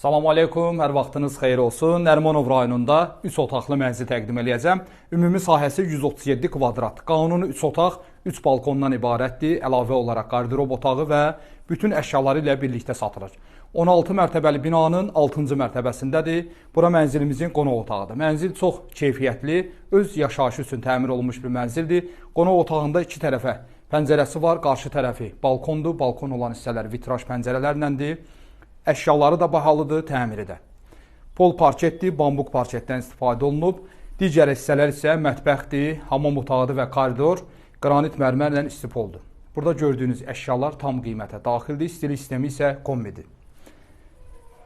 Salam aleykum, hər vaxtınız xeyir olsun. Nərmanov rayonunda 3 otaqlı mənzil təqdim eləyəcəm. Ümumi sahəsi 137 kvadrat. Qanuni 3 otaq, 3 balkondan ibarətdir. Əlavə olaraq qardirob otağı və bütün əşyaları ilə birlikdə satılır. 16 mərtəbəli binanın 6-cı mərtəbəsindədir. Bura mənzilimizin qonaq otağıdır. Mənzil çox keyfiyyətli, öz yaşayışı üçün təmir olunmuş bir mənzildir. Qonaq otağında iki tərəfə pəncərəsi var, qarşı tərəfi balkondur. Balkon olan hissələr vitraj pəncərələrləndir. Əşyaları da bahalıdır, təmiri də. Pol parketdir, bambuq parketdən istifadə olunub. Digər hissələr isə mətbəxdir, hamam otağıdır və koridor qranit mərmərlə istipoldur. Burada gördüyünüz əşyalar tam qiymətə daxildir, stili sistemi isə kombidir.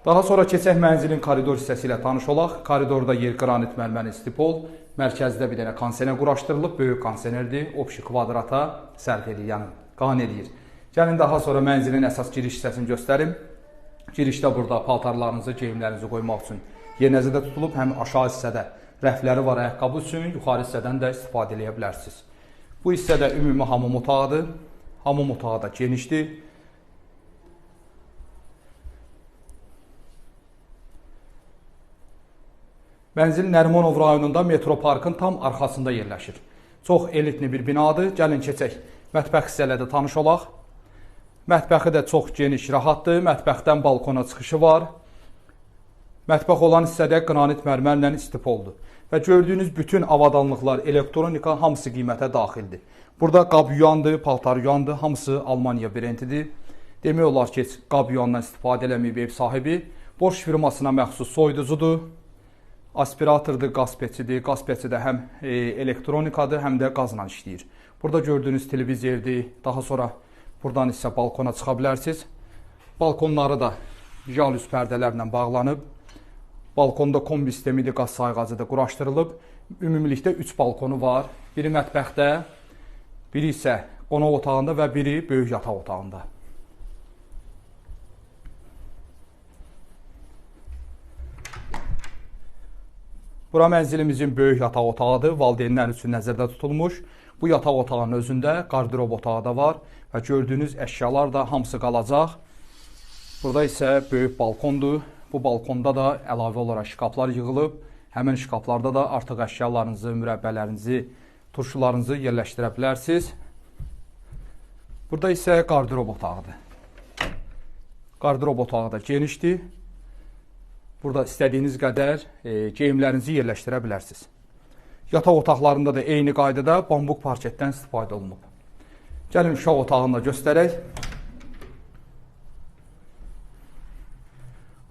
Daha sonra keçək mənzilin koridor hissəsi ilə tanış olaq. Koridorda yer qranit mərmərli istipol, mərkəzdə bir dənə konsener quraşdırılıb, böyük konsenerdir, opşi kvadrata sərf edir, yəni qan eləyir. Gəlin daha sonra mənzilin əsas giriş hissəsini göstərim. Girişdə burada paltarlarınızı, geyimlərinizi qoymaq üçün yer nəzərdə tutulub. Həm aşağı hissədə rəfləri var ayaqqabı üçün, yuxarı hissədən də istifadə edə bilərsiniz. Bu hissədə ümumi hamam otağıdır. Hamam otağı da genişdir. Mənzil Nərmanov rayonunda metro parkın tam arxasında yerləşir. Çox elitli bir binadır. Gəlin keçək. Mətbəx hissələ də tanış olaq. Mətbəxi də çox geniş, rahatdır. Mətbəxdən balkona çıxışı var. Mətbəx olan hissədə qranit mərmərlə istipoldur. Və gördüyünüz bütün avadanlıqlar, elektronika hamısı qiymətə daxildir. Burada qab yuyandır, paltar yuyandır, hamısı Almaniya brentidir. Demək olar ki, qab yuyandan istifadə eləməyib ev sahibi. Boş firmasına məxsus soyuducudur, aspiratordur, qaz peçidir. Qaz peçi də həm e, elektronikadır, həm də qazla işləyir. Burada gördüyünüz televizordur. Daha sonra buradan isə balkona çıxa bilərsiniz. Balkonları da jalüz pərdələrlə bağlanıb. Balkonda kombi sistemidir, qaz sayğacıdır, quraşdırılıb. Ümumilikdə 3 balkonu var. Biri mətbəxdə, biri isə qonaq otağında və biri böyük yataq otağında. Bura mənzilimizin böyük yataq otağıdır, valideynlər üçün nəzərdə tutulmuş. Bu yataq otağının özündə qardirob otağı da var və gördüyünüz əşyalar da hamısı qalacaq. Burada isə böyük balkondur. Bu balkonda da əlavə olaraq şkaflar yığılıb. Həmin şkaflarda da artıq əşyalarınızı, mürəbbələrinizi, turşularınızı yerləşdirə bilərsiniz. Burada isə qardirob otağıdır. Qardirob otağı da genişdir. Burada istədiyiniz qədər e, geyimlərinizi yerləşdirə bilərsiniz. Yataq otaqlarında da eyni qaydada bambuq parketdən istifadə olunub. Gəlin uşaq otağını da göstərək.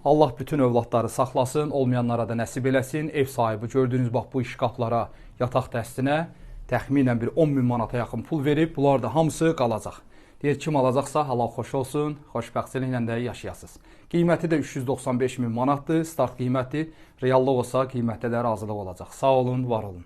Allah bütün övladları saxlasın, olmayanlara da nəsib eləsin. Ev sahibi gördüyünüz bax bu şkaflara, yataq dəstinə təxminən bir 10 min manata yaxın pul verib. Bunlar da hamısı qalacaq. Deyir kim alacaqsa halal xoş olsun, xoşbəxtçiliklə də yaşayasınız. Qiyməti də 395 min manatdır, start qiyməti. Reallıq olsa qiymətdə də razılıq olacaq. Sağ olun, var olun.